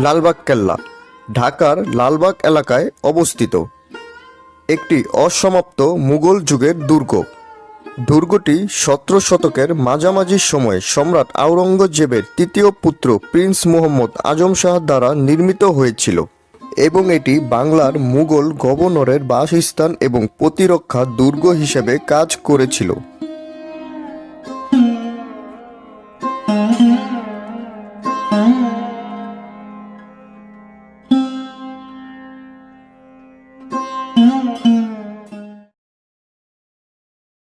লালবাগ কেল্লা, ঢাকার লালবাগ এলাকায় অবস্থিত। একটি অসমাপ্ত মুঘল যুগের দুর্গ। দুর্গটি সতেরো শতকের মাঝামাঝি সময়ে সম্রাট আওরঙ্গজেবের তৃতীয় পুত্র প্রিন্স মোহাম্মদ আজম শাহ দ্বারা নির্মিত হয়েছিল এবং এটি বাংলার মুঘল গভর্নরের বাসস্থান এবং প্রতিরক্ষা দুর্গ হিসেবে কাজ করেছিল।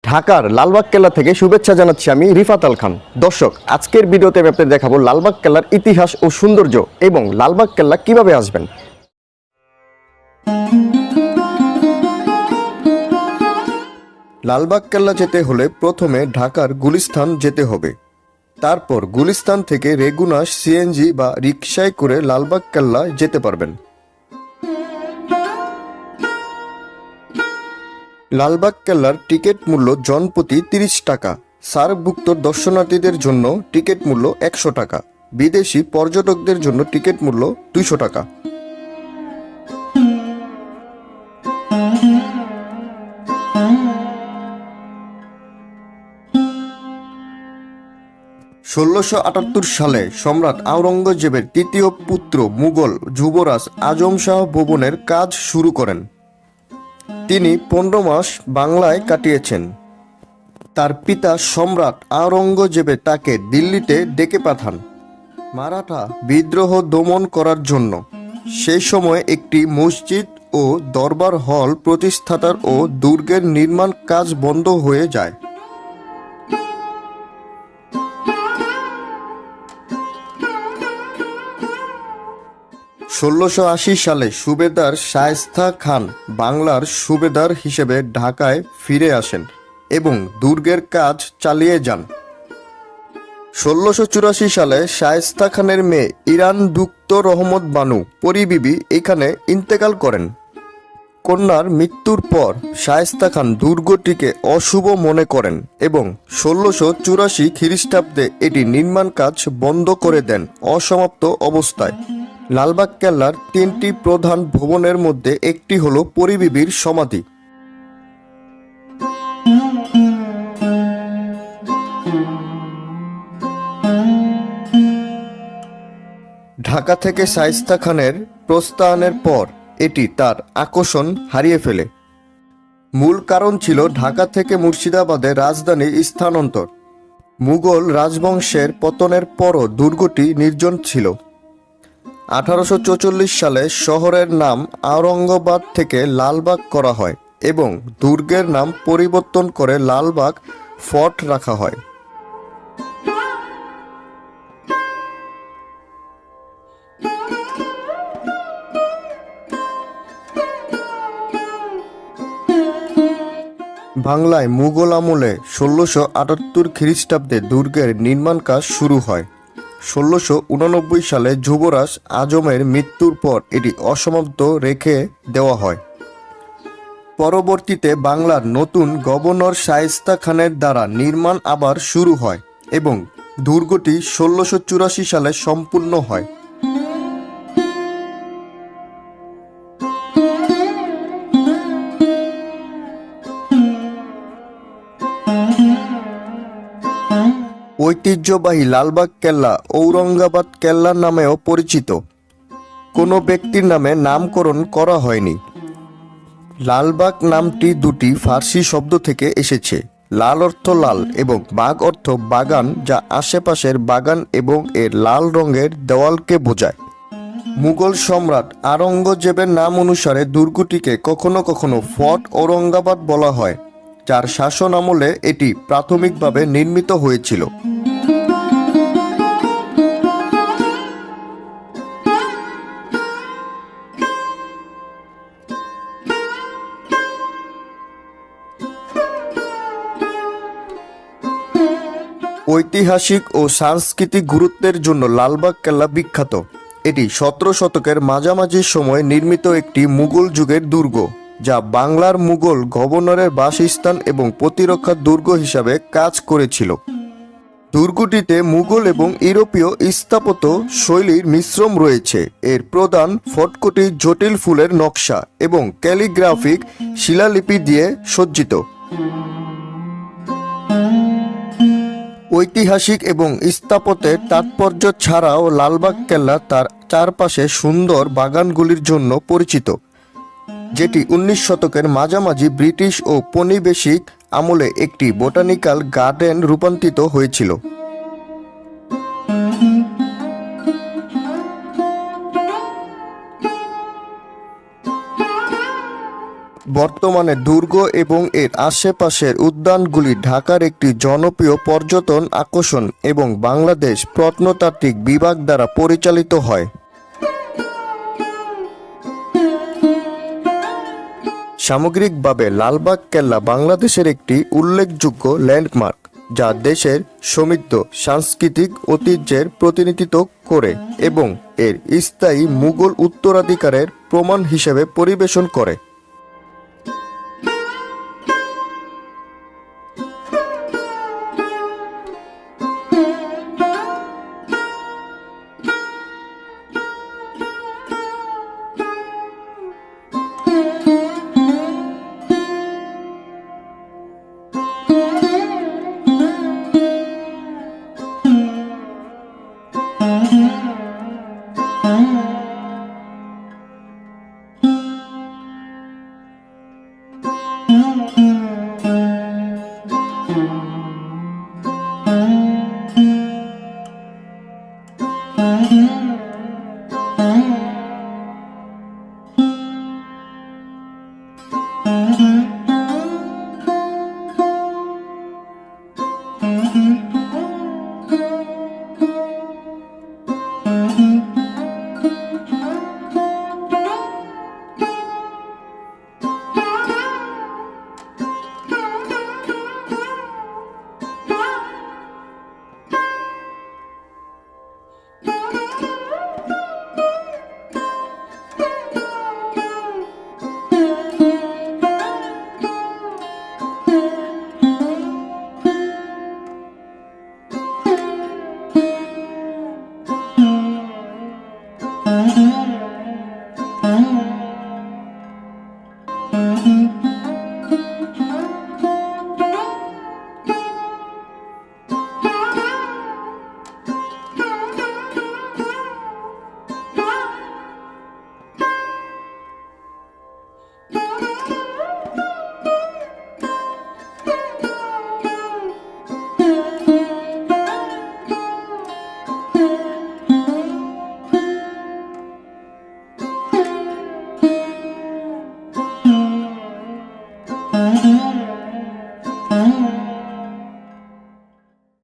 ঢাকার লালবাগ কেল্লা থেকে শুভেচ্ছা জানাচ্ছি আমি রিফাত আল খান। দর্শক, আজকের ভিডিওতে আমি আপনাদের দেখাবো লালবাগ কেল্লার ইতিহাস ও সৌন্দর্য এবং লালবাগ কেল্লা কীভাবে আসবেন। লালবাগ কেল্লা যেতে হলে প্রথমে ঢাকার গুলিস্থান যেতে হবে। তারপর গুলিস্তান থেকে রেগুনাস সিএনজি বা রিক্সায় করে লালবাগ কেল্লা যেতে পারবেন। লালবাগ কেল্লার টিকিট মূল্য জনপ্রতি তিরিশ টাকা। সার্কভুক্ত দর্শনার্থীদের জন্য টিকিট মূল্য একশো টাকা। বিদেশি পর্যটকদের জন্য টিকিট মূল্য দুইশো টাকা। ষোলোশো আটাত্তর সালে সম্রাট আওরঙ্গজেবের তৃতীয় পুত্র মুঘল যুবরাজ আজম শাহ ভবনের কাজ শুরু করেন। তিনি পনেরো মাস বাংলায় কাটিয়েছেন। তার পিতা সম্রাট আওরঙ্গজেবে তাকে দিল্লিতে ডেকে পাঠান। মারাঠা বিদ্রোহ দমন করার জন্য। সেই সময় একটি মসজিদ ও দরবার হল প্রতিষ্ঠাতার ও দুর্গের নির্মাণ কাজ বন্ধ হয়ে যায়। ষোলোশো সালে সুবেদার শায়েস্তা খান বাংলার সুবেদার হিসেবে ঢাকায় ফিরে আসেন এবং দুর্গের কাজ চালিয়ে যান। ষোলোশো চুরাশি সালে শায়েস্তা খানের মেয়ে ইরান দুক্ত রহমত বানু পরিবিবি এখানে ইন্তেকাল করেন। কন্যার মৃত্যুর পর শায়েস্তা খান দুর্গটিকে অশুভ মনে করেন এবং ষোলোশো চুরাশি খ্রিস্টাব্দে এটি নির্মাণ কাজ বন্ধ করে দেন অসমাপ্ত অবস্থায়। লালবাগ কেল্লার তিনটি প্রধান ভবনের মধ্যে একটি হল পরিবিবির সমাধি। ঢাকা থেকে শায়েস্তা খানের প্রস্থানের পর এটি তার আকর্ষণ হারিয়ে ফেলে। মূল কারণ ছিল ঢাকা থেকে মুর্শিদাবাদে রাজধানী স্থানান্তর। মুঘল রাজবংশের পতনের পরও দুর্গটি নির্জন ছিল। আঠারোশো সালে শহরের নাম আওরঙ্গাবাদ থেকে লালবাগ করা হয় এবং দুর্গের নাম পরিবর্তন করে লালবাগ ফোর্ট রাখা হয়। বাংলায় মুঘল আমলে ষোলোশো আটাত্তর খ্রিস্টাব্দে দুর্গের নির্মাণ কাজ শুরু হয়। ষোলোশো সালে যুবরাজ আজমের মৃত্যুর পর এটি অসমাপ্ত রেখে দেওয়া হয়। পরবর্তীতে বাংলার নতুন গভর্নর শায়েস্তা খানের দ্বারা নির্মাণ আবার শুরু হয় এবং দুর্গটি ষোলোশো চুরাশি সালে সম্পূর্ণ হয়। ঐতিহ্যবাহী লালবাগ কেল্লা ঔরঙ্গাবাদ কেল্লা নামেও পরিচিত। কোনো ব্যক্তির নামে নামকরণ করা হয়নি। লালবাগ নামটি দুটি ফার্সি শব্দ থেকে এসেছে। লাল অর্থ লাল এবং বাগ অর্থ বাগান যা আশেপাশের বাগান এবং এর লাল রঙের দেওয়ালকে বোঝায়। মুঘল সম্রাট আরঙ্গজেবের নাম অনুসারে দুর্গটিকে কখনো কখনো ফর্ট ঔরঙ্গাবাদ বলা হয়। যার শাসন আমলে এটি প্রাথমিকভাবে নির্মিত হয়েছিল। ঐতিহাসিক ও সাংস্কৃতিক গুরুত্বের জন্য লালবাগ কেল্লা বিখ্যাত। এটি সতেরো শতকের মাঝামাঝি সময়ে নির্মিত একটি মুঘল যুগের দুর্গ। যা বাংলার মুঘল গভর্নরের বাসস্থান এবং প্রতিরক্ষা দুর্গ হিসাবে কাজ করেছিল। দুর্গটিতে মুঘল এবং ইউরোপীয় স্থাপত্য শৈলীর মিশ্রণ রয়েছে। এর প্রধান ফটকটি জটিল ফুলের নকশা এবং ক্যালিগ্রাফিক শিলালিপি দিয়ে সজ্জিত। ঐতিহাসিক এবং স্থাপত্যের তাৎপর্য ছাড়াও লালবাগ কেল্লা তার চারপাশে সুন্দর বাগানগুলির জন্য পরিচিত। যেটি উনিশ শতকের মাঝামাঝি ব্রিটিশ ও পনিবেশিক আমলে একটি বোটানিক্যাল গার্ডেন রূপান্তরিত হয়েছিল। বর্তমানে দুর্গ এবং এর আশেপাশের উদ্যানগুলি ঢাকার একটি জনপ্রিয় পর্যটন আকর্ষণ এবং বাংলাদেশ প্রত্নতাত্ত্বিক বিভাগ দ্বারা পরিচালিত হয়। সামগ্রিকভাবে লালবাগ কেল্লা বাংলাদেশের একটি উল্লেখযোগ্য ল্যান্ডমার্ক, যা দেশের সমৃদ্ধ সাংস্কৃতিক ঐতিহ্যের প্রতিনিধিত্ব করে এবং এর স্থায়ী মুঘল উত্তরাধিকারের প্রমাণ হিসেবে পরিবেশন করে। Amen.